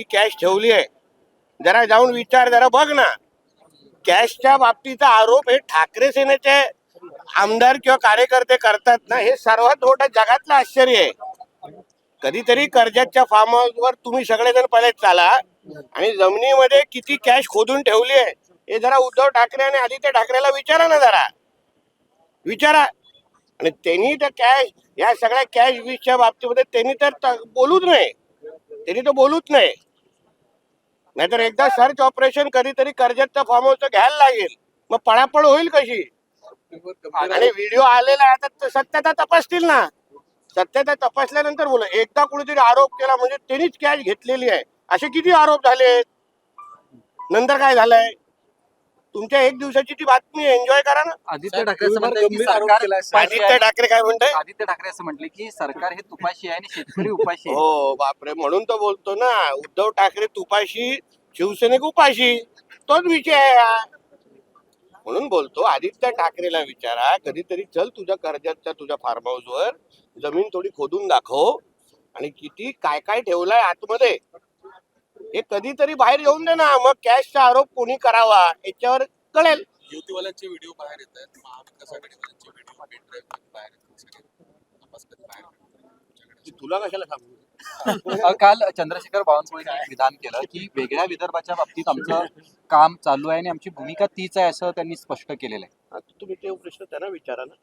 ती कॅश ठेवली आहे. जरा जाऊन विचार जरा बघ ना. कॅशच्या बाबतीचा आरोप हे ठाकरे सेनेचे आमदार किंवा कार्यकर्ते करतात ना हे सर्वात मोठं जगातलं आश्चर्य आहे. कधीतरी कर्जाच्या फार्म हाऊसवर तुम्ही सगळेजण पहिले चाला आणि जमिनीमध्ये किती कॅश खोदून ठेवली आहे हे जरा उद्धव ठाकरे आणि आदित्य ठाकरेला विचारा ना जरा. विचारा. आणि त्यांनी तर कॅश या सगळ्या कॅश वीसच्या बाबतीमध्ये त्यांनी तर बोलूच नाही त्यांनी तर बोलूच नाही नाहीतर एकदा सर्च ऑपरेशन कधीतरी कर्जतचं फार्म हाऊसचं घ्यायला लागेल. मग पळापळ होईल कशी? आणि व्हिडिओ आलेला आहे आता त- सत्यता तपासतील ना. सत्यता तपासल्यानंतर बोला एकदा कुणीतरी आरोप केला म्हणजे त्यांनीच कॅश घेतलेली आहे. असे किती आरोप झाले नंतर काय झालंय? तुमच्या एक दिवसाची ती बातमी एन्जॉय करा ना. आदित्य ठाकरे असं म्हणतात की सरकार आदित्य. ठाकरे काय म्हणताय? आदित्य ठाकरे असं म्हटले की सरकार हे तुपाशी आहे आणि शेतकरी उपाशी आहे. हो बापरे म्हणून तर बोलतो ना. उद्धव ठाकरे तुपाशी शिवसेनेक उपाशी. तोच विषय आहे हा. म्हणून बोलतो आदित्य ठाकरेला विचारा कधीतरी चल तुझ्या कर्जतच्या तुझ्या फार्म वर जमीन थोडी खोदून दाखव आणि किती काय काय ठेवलंय आतमध्ये. हे कधीतरी बाहेर येऊन दे ना मग कॅशचा आरोप कोणी करावा याच्यावर कळेल. युतीवाल्यांचे व्हिडिओ बाहेर येत आहेत महाविकास आघाडीवाल्यांचे व्हिडिओ बाहेर येतात बाहेर तुमच्याकडे तुला कशाला सांगू काल चंद्रशेखर बावनकुळेंनी विधान केलं की वेगळ्या विदर्भाच्या बाबतीत आमचं काम चालू आहे आणि आमची भूमिका तीच आहे असं त्यांनी स्पष्ट केलेलं आहे. तुम्ही ते प्रश्न त्यांना विचारा ना.